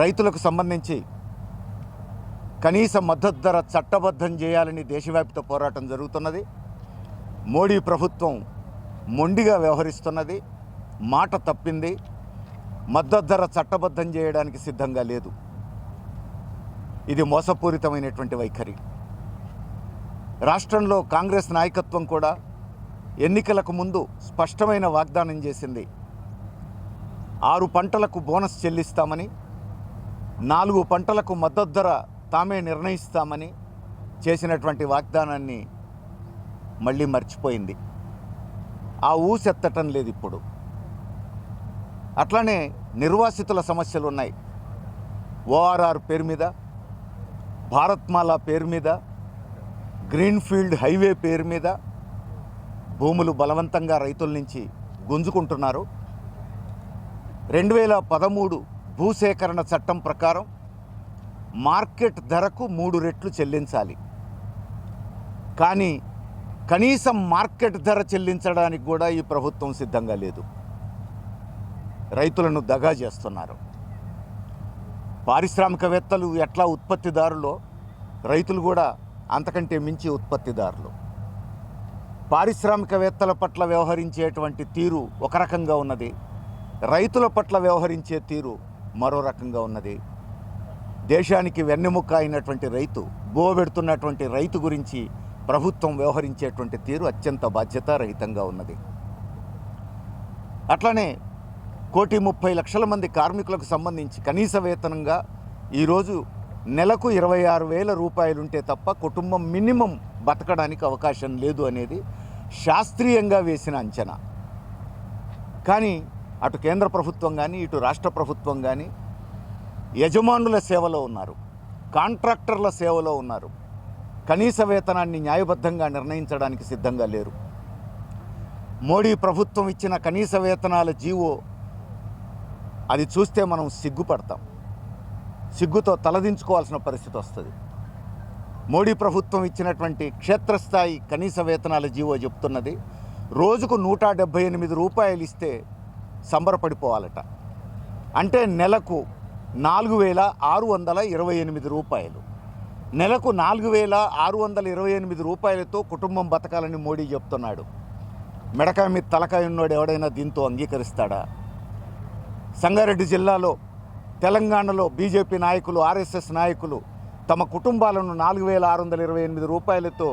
రైతులకు సంబంధించి కనీస మద్దతు ధర చట్టబద్ధం చేయాలని దేశవ్యాప్త పోరాటం జరుగుతున్నది. మోడీ ప్రభుత్వం మొండిగా వ్యవహరిస్తున్నది. మాట తప్పింది. మద్దతు ధర చట్టబద్ధం చేయడానికి సిద్ధంగా లేదు. ఇది మోసపూరితమైనటువంటి వైఖరి. రాష్ట్రంలో కాంగ్రెస్ నాయకత్వం కూడా ఎన్నికలకు ముందు స్పష్టమైన వాగ్దానం చేసింది. ఆరు పంటలకు బోనస్ చెల్లిస్తామని నాలుగు పంటలకు మద్దతు ధర తామే నిర్ణయిస్తామని చేసినటువంటి వాగ్దానాన్ని మళ్ళీ మర్చిపోయింది. ఆ ఊసెత్తటం లేదు ఇప్పుడు. అట్లానే నిర్వాసితుల సమస్యలు ఉన్నాయి. ఓఆర్ఆర్ పేరు మీద భారత్మాల పేరు మీద గ్రీన్ఫీల్డ్ హైవే పేరు మీద భూములు బలవంతంగా రైతుల నుంచి గుంజుకుంటున్నారు. రెండు వేల పదమూడు భూసేకరణ చట్టం ప్రకారం మార్కెట్ ధరకు మూడు రెట్లు చెల్లించాలి. కానీ కనీసం మార్కెట్ ధర చెల్లించడానికి కూడా ఈ ప్రభుత్వం సిద్ధంగా లేదు. రైతులను దగా చేస్తున్నారు. పారిశ్రామికవేత్తలు ఎట్లా ఉత్పత్తిదారులో రైతులు కూడా అంతకంటే మించి ఉత్పత్తిదారులు. పారిశ్రామికవేత్తల పట్ల వ్యవహరించేటువంటి తీరు ఒక రకంగా ఉన్నది. రైతుల పట్ల వ్యవహరించే తీరు మరో రకంగా ఉన్నది. దేశానికి వెన్నెముక అయినటువంటి రైతు బోబెడుతున్నటువంటి రైతు గురించి ప్రభుత్వం వ్యవహరించేటువంటి తీరు అత్యంత బాధ్యతారహితంగా ఉన్నది. అట్లనే కోటి ముప్పై లక్షల మంది కార్మికులకు సంబంధించి కనీస వేతనంగా ఈరోజు నెలకు ఇరవై ఆరు వేల రూపాయలుంటే తప్ప కుటుంబం మినిమం బతకడానికి అవకాశం లేదు అనేది శాస్త్రీయంగా వేసిన అంచనా. కానీ అటు కేంద్ర ప్రభుత్వం కానీ ఇటు రాష్ట్ర ప్రభుత్వం కానీ యజమానుల సేవలో ఉన్నారు కాంట్రాక్టర్ల సేవలో ఉన్నారు. కనీస వేతనాన్ని న్యాయబద్ధంగా నిర్ణయించడానికి సిద్ధంగా లేరు. మోడీ ప్రభుత్వం ఇచ్చిన కనీస వేతనాల జీవో అది చూస్తే మనం సిగ్గుపడతాం. సిగ్గుతో తలదించుకోవాల్సిన పరిస్థితి వస్తుంది. మోడీ ప్రభుత్వం ఇచ్చినటువంటి క్షేత్రస్థాయి కనీస వేతనాల జీవో చెప్తున్నది. రోజుకు నూట డెబ్భై ఎనిమిది రూపాయలు ఇస్తే సంబరపడిపోవాలట. అంటే నెలకు నాలుగు వేల ఆరు వందల ఇరవై ఎనిమిది రూపాయలు. నెలకు నాలుగు వేల ఆరు వందల ఇరవై ఎనిమిది రూపాయలతో కుటుంబం బతకాలని మోడీ చెప్తున్నాడు. మెడకాయ మీద తలకాయ ఉన్నోడు ఎవడైనా దీంతో అంగీకరిస్తాడా? సంగారెడ్డి జిల్లాలో తెలంగాణలో బీజేపీ నాయకులు ఆర్ఎస్ఎస్ నాయకులు తమ కుటుంబాలను నాలుగు వేల ఆరు వందల ఇరవై ఎనిమిది రూపాయలతో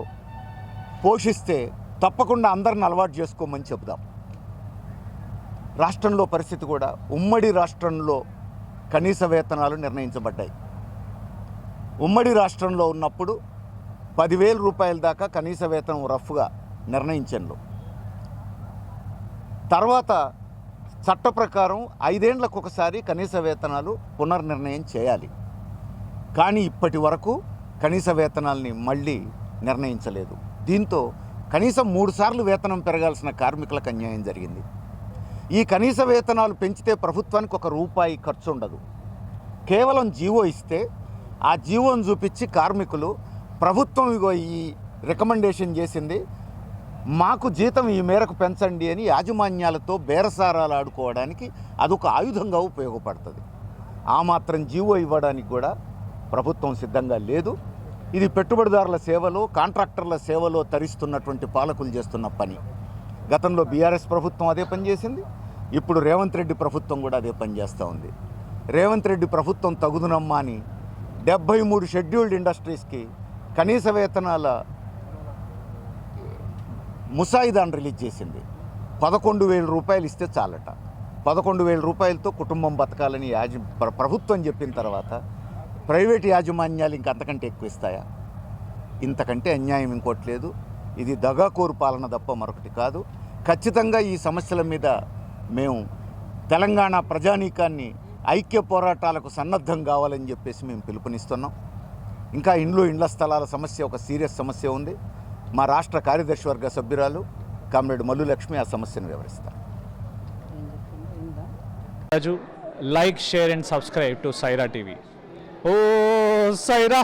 పోషిస్తే తప్పకుండా అందరిని అలవాటు చేసుకోమని చెబుదాం. రాష్ట్రంలో పరిస్థితి కూడా ఉమ్మడి రాష్ట్రంలో కనీస వేతనాలు నిర్ణయించబడ్డాయి. ఉమ్మడి రాష్ట్రంలో ఉన్నప్పుడు పదివేల రూపాయల దాకా కనీస వేతనం రఫ్గా నిర్ణయించాను తర్వాత చట్ట ప్రకారం ఐదేండ్లకు ఒకసారి కనీస వేతనాలు పునర్నిర్ణయం చేయాలి. కానీ ఇప్పటి వరకు కనీస వేతనాల్ని మళ్ళీ నిర్ణయించలేదు. దీంతో కనీసం మూడుసార్లు వేతనం పెరగాల్సిన కార్మికులకు అన్యాయం జరిగింది. ఈ కనీస వేతనాలు పెంచితే ప్రభుత్వానికి ఒక రూపాయి ఖర్చు ఉండదు కేవలం జీవో ఇస్తే ఆ జీవోను చూపించి కార్మికులు ప్రభుత్వం ఇగో ఈ రికమెండేషన్ చేసింది మాకు జీతం ఈ మేరకు పెంచండి అని యాజమాన్యాలతో బేరసారాలు ఆడుకోవడానికి అదొక ఆయుధంగా ఉపయోగపడుతుంది. ఆ మాత్రం జీవో ఇవ్వడానికి కూడా ప్రభుత్వం సిద్ధంగా లేదు. ఇది పెట్టుబడిదారుల సేవలో కాంట్రాక్టర్ల సేవలో తరిస్తున్నటువంటి పాలకులు చేస్తున్న పని. గతంలో బీఆర్ఎస్ ప్రభుత్వం అదే పని చేసింది. ఇప్పుడు రేవంత్ రెడ్డి ప్రభుత్వం కూడా అదే పనిచేస్తూ ఉంది. రేవంత్ రెడ్డి ప్రభుత్వం తగుదునమ్మా అని డెబ్భై మూడు షెడ్యూల్డ్ ఇండస్ట్రీస్కి కనీస వేతనాల ముసాయిదాను రిలీజ్ చేసింది. పదకొండు వేల రూపాయలు ఇస్తే చాలట. పదకొండు వేల రూపాయలతో కుటుంబం బతకాలని యాజ ప్రభుత్వం చెప్పిన తర్వాత ప్రైవేట్ యాజమాన్యాలు ఇంక అంతకంటే ఎక్కువ ఇస్తాయా? ఇంతకంటే అన్యాయం ఇంకోటి లేదు. ఇది దగాకోరు పాలన తప్ప మరొకటి కాదు. ఖచ్చితంగా ఈ సమస్యల మీద మేము తెలంగాణ ప్రజానీకాన్ని ఐక్య పోరాటాలకు సన్నద్ధం కావాలని చెప్పేసి మేము పిలుపునిస్తున్నాం. ఇంకా ఇండ్లు ఇండ్ల స్థలాల సమస్య ఒక సీరియస్ సమస్య ఉంది. మా రాష్ట్ర కార్యదర్శి వర్గ సభ్యురాలు కామ్రేడ్ మల్లు లక్ష్మి ఆ సమస్యను వివరిస్తారు. Raju like share and subscribe to Saira TV oh Sye Raa!